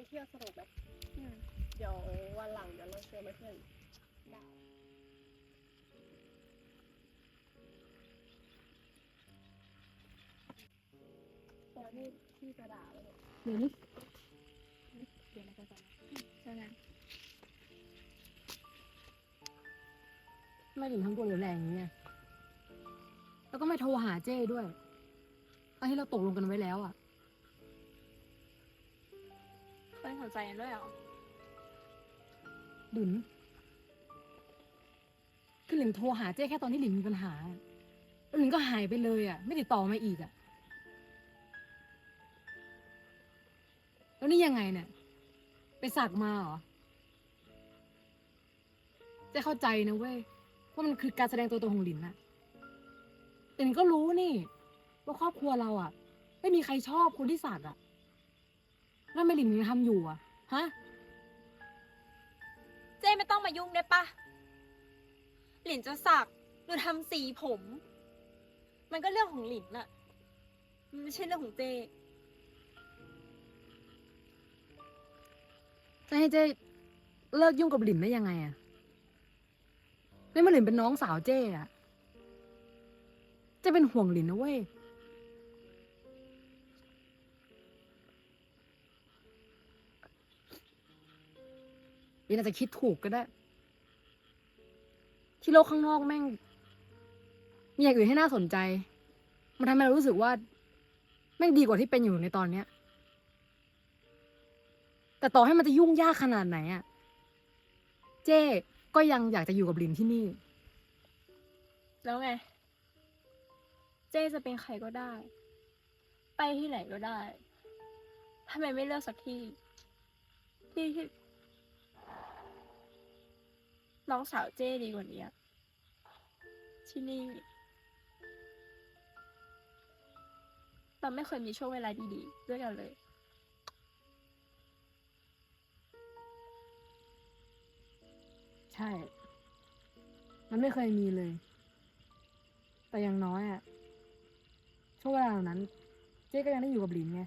นี้เที่ยวสนุกไหมอืมเดี๋ยววันหลังเดี๋ยวเราชวนมาเที่ยวอีกได้ตอนที่ที่กระดาษแล้วเนี่ยหลินเดี๋ยวนะก่อนนะใช่ไหมทำไมหลินทำตัวเหลวแรงอย่างนี้อะแล้วก็ไม่โทรหาเจ้ด้วยตอนที่เราตกลงกันไว้แล้วอะ เพื่สนใจกันด้วยเหรอหลินคือหลินโทรหาเจ้แค่ตอนที่หลินมีปัญหาแล้วหลินก็หายไปเลยอะ ไม่ติดต่อมาอีกอะ แล้วนี่ยังไงเนี่ย ไปสักมาเหรอ เจะเข้าใจนะเว้ยว่ามันคือการแสดงตัวตนของหลินน่ะแต่หลินก็รู้นี่ ว่าครอบครัวเราอะ ไม่มีใครชอบคนที่สักอะ แล้วทำไม่หลินยังทำอยู่อะ ฮะ เจ้ไม่ต้องมายุ่งได้ปะหลินจะสักหรือทำสีผม มันก็เรื่องของหลินน่ะมันไม่ใช่เรื่องของเจ้จะให้เจ้เลิกยุ่งกับหลินได้ยังไงอะไม่มาหลินเป็นน้องสาวเจ้อะเจะเป็นห่วงหลินนะเว้ย หลินอาจจะคิดถูกก็ได้ ที่โลกข้างนอกแม่ง มีอย่างอื่นให้น่าสนใจ มันทำให้เรารู้สึกว่า แม่งดีกว่าที่เป็นอยู่ในตอนเนี้ย แต่ต่อให้มันจะยุ่งยากขนาดไหนอะเจ้ก็ยังอยากจะอยู่กับลินที่นี่ แล้วไง เจ้จะเป็นใครก็ได้ ไปที่ไหนก็ได้ทำไมไม่เลือกสักที่ที่ที่ น้องสาวเจ้ดีกว่านี้ที่นี่ เราไม่เคยมีช่วงเวลาดีๆ ด้วยกันเลย ใช่ มันไม่เคยมีเลย แต่อย่างน้อยอะช่วงเวลาเหล่านั้น เจ๊ก็ยังได้อยู่กับหลินไง